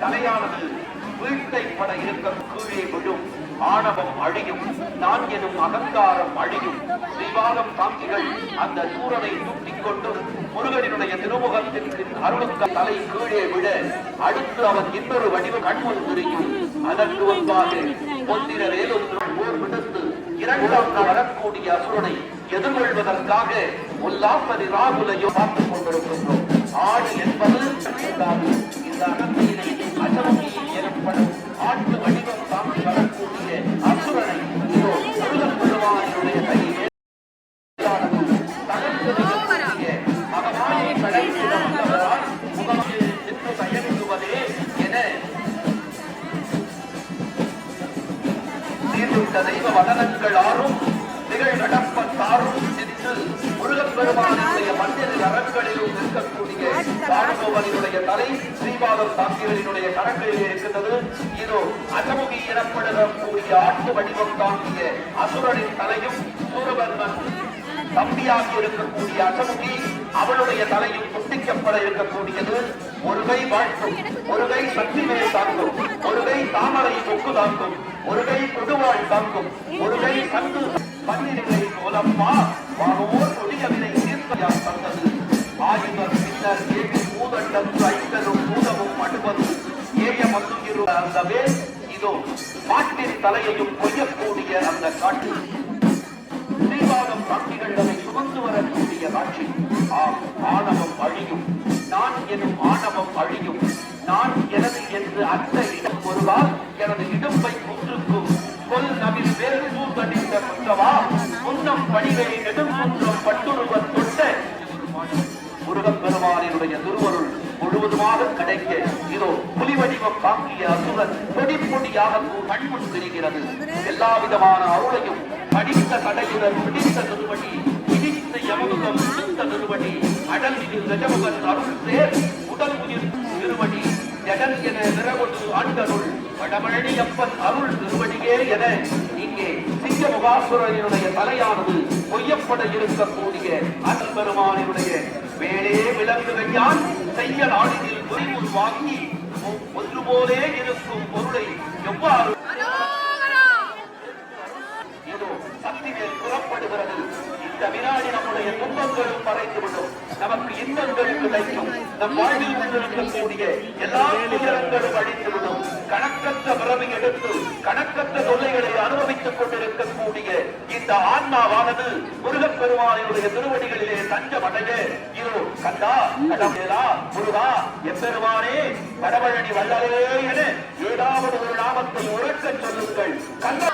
தலையானது வீட்டை பட இருக்கும் ஆணவம் அழியும் நான் எனும் அகங்காரம் அழியும் ஸ்ரீவாகம் காந்திகள் அந்த சூரனை தூட்டிக் கொண்டும் திருமுகத்திற்கு அருளுக்க தலை கீழே விட அடுத்து அவன் இன்னொரு வடிவ கண்முன் தெரியும் அதற்கு முன்பாக பொன்னிற வேலொன்று போர் விடுத்து இரண்டாம் நாள் வரக்கூடிய அசுரனை எதிர்கொள்வதற்காக உல்லாசரி ராகுலையும் பார்த்துக் கொண்டிருக்கின்றோம். ஆடு என்பது இந்த தெய்வ வதனங்கள் ஆறும் நிகழ் நடப்ப தாரும் சித்து முருகப் பெருமானுடைய மந்திர அரண்களிலும் இருக்கக்கூடிய ராணுவனினுடைய தலை ஸ்ரீபாதம் தாக்கிகளினுடைய கரங்களிலே இருக்கின்றது. இதோ அசமுகி எனப்படக்கூடிய ஆட்டு வடிவம் தாங்கிய அசுரனின் தலையும் சூரபர்மன் தம்பியாகி இருக்கக்கூடிய அசமுகி அவளுடைய தலையில் துண்டிக்கப்பட இருக்கக்கூடியது. ஒரு கை வாழ்த்தும் ஒரு கை சக்தி மேல் தாக்கும் ஒரு கை தாமரை கொக்கு தாக்கும் ஒரு கை கொடுவாள் தாக்கும் ஒரு கை கண்டு பன்னிருகை கோலப்பா வாகவோர் கொடியவினை தீர்க்கையால் தந்தது. ஆயுதம் பின்னர் ஏவி பூதண்டம் ஐந்தரும் பூதமும் அடுவது ஏய மத்துகிரு அந்த வேல் இதோ மாட்டின் தலையையும் கொய்யக்கூடிய அந்த காட்டு ஸ்ரீபாதம் காட்சிகள் அதை சுமந்து வரக்கூடிய காட்சி. ஆம் ஆணவம் அழியும். நான் எனும் ஆணவம் அழியும். நான் எனது என்று அந்த இடம் ஒருவால் எனது இடும்பை குன்றுக்கும் கொல் நவில் வேறு சூழ்நின்ற குற்றவா முன்னம் பணிவை நெடுங்குன்றம் பட்டுருவன் தொட்ட முருகப் பெருமானினுடைய திருவருள் முழுவதுமாக கிடைக்க. இதோ புலி வடிவம் தாக்கிய அசுரன் பொடி பொடியாக கண்முன் தெரிகிறது. எல்லா விதமான அருளையும் படித்த கடையுடன் பிடித்த திருவடி இடித்த யமனுடன் சித்த திருவடி அடலில் கஜமுகன் அருள் சேர் உடல் உயிர் நிறுவடி ஜெகன் என நிறவொடு ஆண்டருள் வடமழனியப்பன் அருள் நிறுவடியே என இங்கே சிங்க முகாசுரனுடைய தலையானது பொய்யப்பட இருக்கக்கூடிய அருள் பெருமானினுடைய வேலே விளங்குகையான் செய்ய நாடினில் குறிமுள் வாங்கி ஒன்று போலே இருக்கும் பொருளை எவ்வாறு நம் வாழ்வில் கொண்டிருக்கக்கூடிய எல்லா துயரங்களும் அழிந்துவிடும். கணக்கற்ற எடுத்து கணக்கற்ற தொல்லைகளை அனுபவித்துக் கொண்டிருக்கக்கூடிய இந்த ஆன்மாவானது முருகப் திருவடிகளிலே தஞ்சமடைய. இதோ கண்டா கடவுளா முருகா எம்பெருமானே கடவழனி வல்லலே என ஏதாவது ஒரு நாமத்தை உறக்கச் சொல்லுங்கள். கண்டா